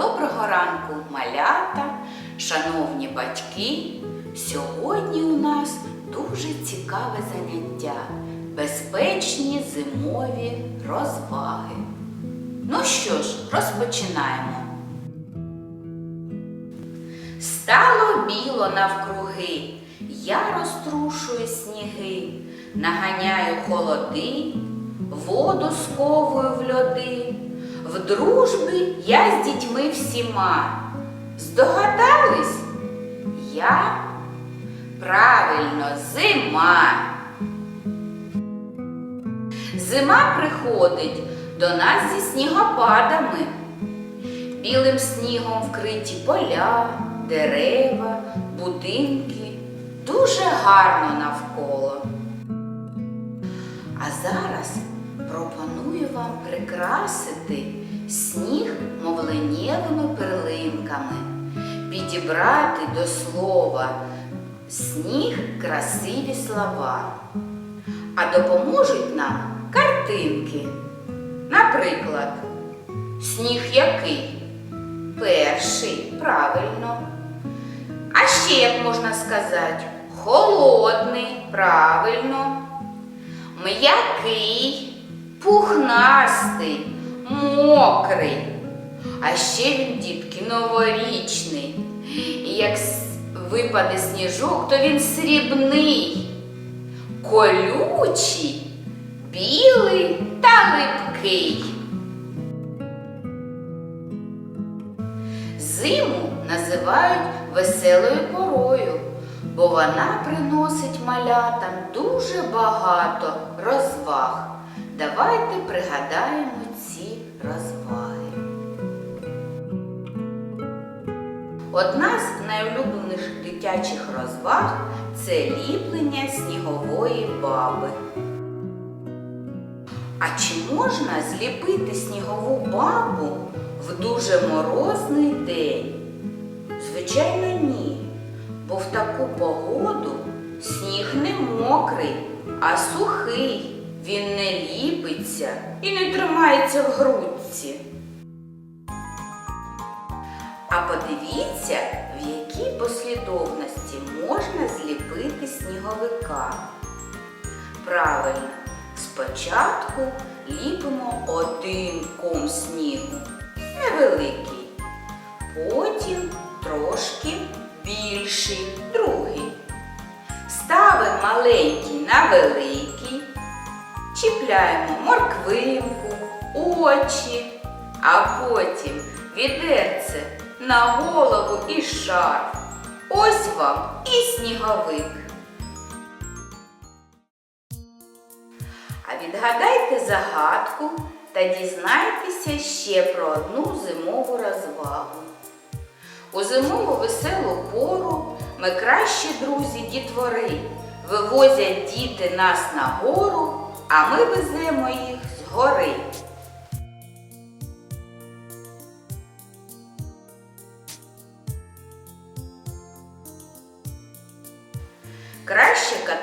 Доброго ранку, малята, шановні батьки. Сьогодні у нас дуже цікаве заняття безпечні зимові розваги. Ну що ж, розпочинаємо. Стало біло навкруги, я розтрушую сніги, наганяю холоди, воду сковую в льоди. В дружбі я з дітьми всіма. Здогадались? Я правильно зима. Зима приходить до нас зі снігопадами. Білим снігом вкриті поля, дерева, будинки. Дуже гарно навколо. А зараз пропоную вам прикрасити сніг мовленєвими перлинками, підібрати до слова сніг красиві слова. А допоможуть нам картинки. Наприклад, сніг який? Перший, правильно. А ще як можна сказати? Холодний, правильно. М'який, пухнастий, мокрий. А ще він, дітки, новорічний. І як випаде сніжок, то він срібний, колючий, білий та липкий. Зиму називають веселою порою, бо вона приносить малятам дуже багато розваг. Давайте пригадаємо розваги. Одна з найулюбленіших дитячих розваг це ліплення снігової баби. А чи можна зліпити снігову бабу в дуже морозний день? Звичайно, ні. Бо в таку погоду сніг не мокрий, а сухий. Він не ліпиться і не тримається в грудці. А подивіться, в якій послідовності можна зліпити сніговика. Правильно, спочатку ліпимо один ком снігу, невеликий, потім трошки більший, другий. Ставимо маленький на великий, чіпляємо морквинку, очі, а потім відерце на голову і шарф. Ось вам і сніговик. А відгадайте загадку та дізнайтеся ще про одну зимову розвагу. У зимову веселу пору ми кращі друзі дітвори. Вивозять діти нас на гору, а ми веземо їх з гори.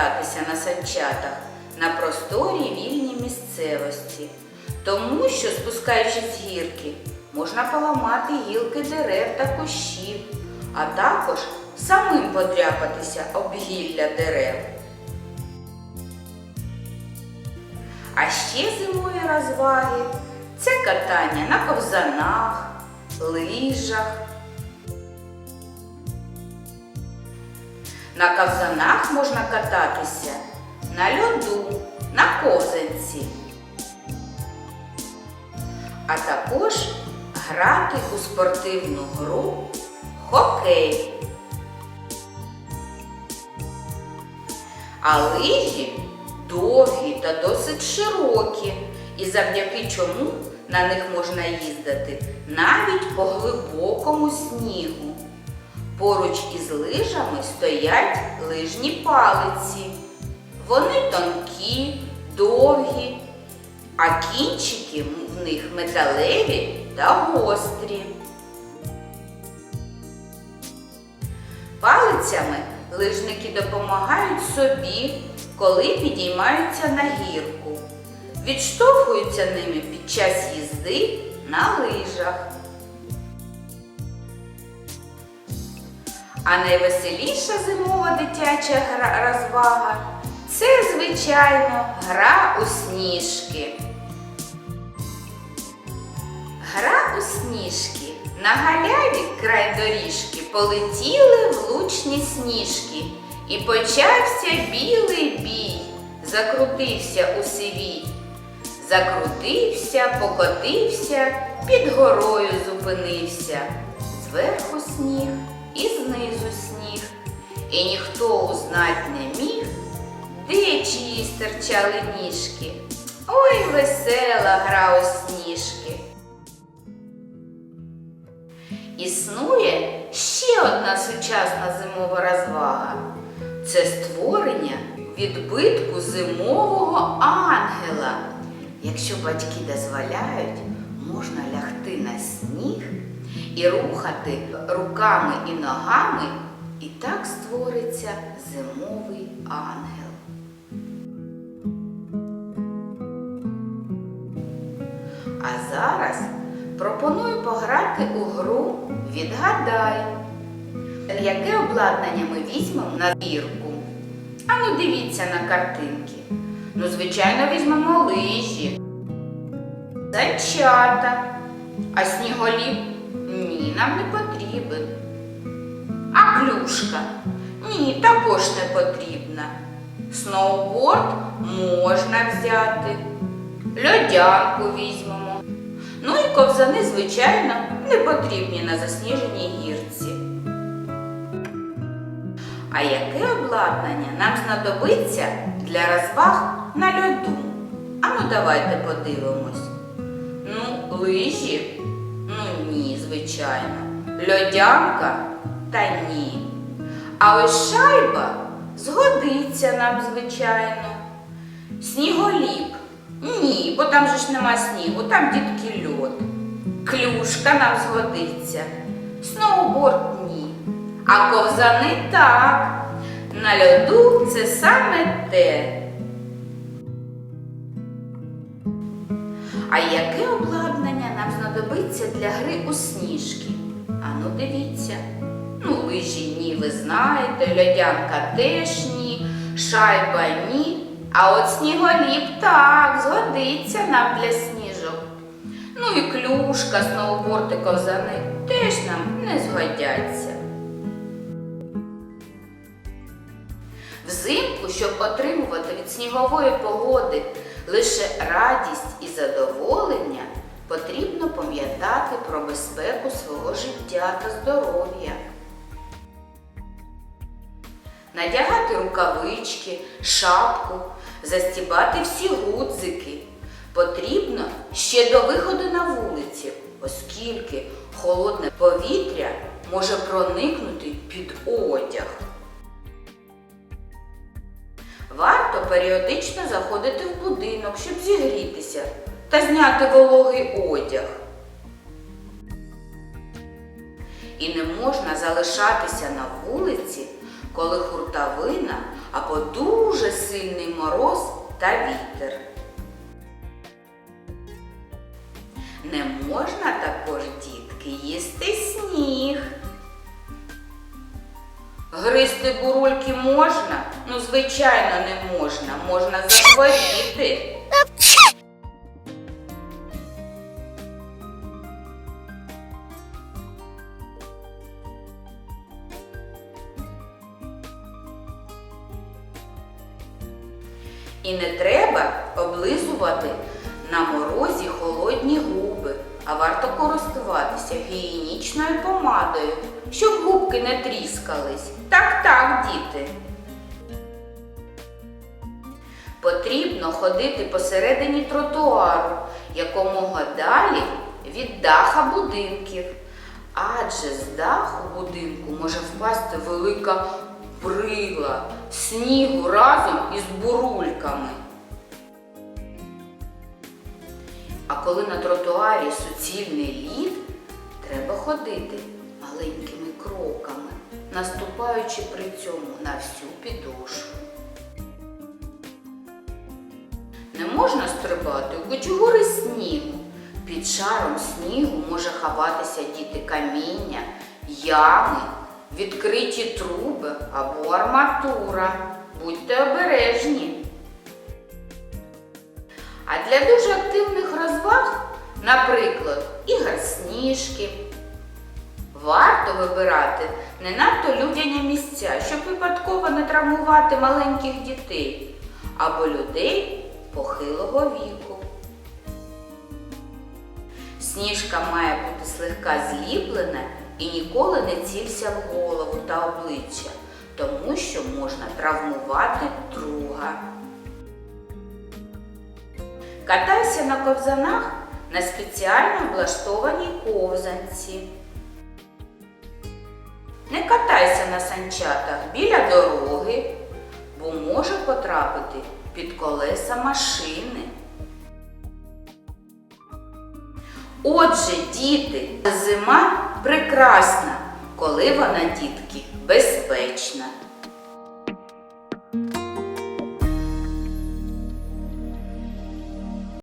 Кататися на санчатах на просторій вільній місцевості, тому що, спускаючись гірки, можна поламати гілки дерев та кущів, а також самим подряпатися об гілля дерев. А ще зимові розваги це катання на ковзанах, лижах. На ковзанах можна кататися на льоду, на ковзанці. А також грати у спортивну гру хокей. А лижі довгі та досить широкі, і завдяки чому на них можна їздити навіть по глибокому снігу. Поруч із лижами стоять лижні палиці. Вони тонкі, довгі, а кінчики в них металеві та гострі. Палицями лижники допомагають собі, коли підіймаються на гірку. Відштовхуються ними під час їзди на лижах. А найвеселіша зимова дитяча розвага це, звичайно, гра у сніжки. Гра у сніжки. На галяві край доріжки полетіли влучні сніжки, і почався білий бій, закрутився у сивій. Закрутився, покотився, під горою зупинився. Зверху сніг і знизу сніг. І ніхто узнать не міг, де чиї стирчали ніжки. Ой, весела гра у сніжки. Існує ще одна сучасна зимова розвага. Це створення відбитку зимового ангела. Якщо батьки дозволяють, можна лягти на сніг і рухати руками і ногами, і так створиться зимовий ангел. А зараз пропоную пограти у гру Відгадай, яке обладнання ми візьмемо на збірку. Ану, дивіться на картинки. Ну, звичайно, візьмемо лижі, зайчата, а сніголів ні, нам не потрібен. А клюшка ні, також не потрібна. Сноуборд можна взяти, льодянку візьмемо. Ну і ковзани, звичайно, не потрібні на засніженій гірці. А яке обладнання нам знадобиться для розваг на льоду? Ану, давайте подивимось. Ну, лижі? Ні, звичайно. Льодянка? Та ні. А ось шайба згодиться нам, звичайно. Сніголіп? Ні, бо там же ж нема снігу, там дітки льод. Клюшка нам згодиться. Сноуборд ні. А ковзани так. На льоду це саме те. А яке обладнання знадобиться для гри у сніжки? Ану, дивіться. Ну, лижі ні, ви знаєте, льодянка теж ні, шайба ні. А от сніголіп так, згодиться нам для сніжок. Ну і клюшка, сноуборд і ковзани теж нам не згодяться. Взимку, щоб отримувати від снігової погоди лише радість і задоволення, потрібно пам'ятати про безпеку свого життя та здоров'я. Надягати рукавички, шапку, застібати всі гудзики. Потрібно ще до виходу на вулиці, оскільки холодне повітря може проникнути під одяг. Варто періодично заходити в будинок, щоб зігрітися та зняти вологий одяг. І не можна залишатися на вулиці, коли хуртавина або дуже сильний мороз та вітер. Не можна також, дітки, їсти сніг. Гризти бурульки можна? Ну, звичайно, не можна. Можна захворіти. І не треба облизувати на морозі холодні губи, а варто користуватися гігієнічною помадою, щоб губки не тріскались. Так, так, діти. Потрібно ходити посередині тротуару, якомога далі від даха будинків. Адже з даху будинку може впасти велика брила снігу разом із бурульками. А коли на тротуарі суцільний лід, треба ходити маленькими кроками, наступаючи при цьому на всю підошву. Не можна стрибати у кучугури снігу. Під шаром снігу може ховатися діти каміння, ями відкриті труби або арматура. Будьте обережні. А для дуже активних розваг, наприклад, ігор сніжки, варто вибирати не надто людяні місця, щоб випадково не травмувати маленьких дітей або людей похилого віку. Сніжка має бути слегка зліплена і ніколи не цілься в голову та обличчя, тому що можна травмувати друга. Катайся на ковзанах на спеціально облаштованій ковзанці. Не катайся на санчатах біля дороги, бо може потрапити під колеса машини. Отже, діти, зима прекрасна, коли вона, дітки, безпечна.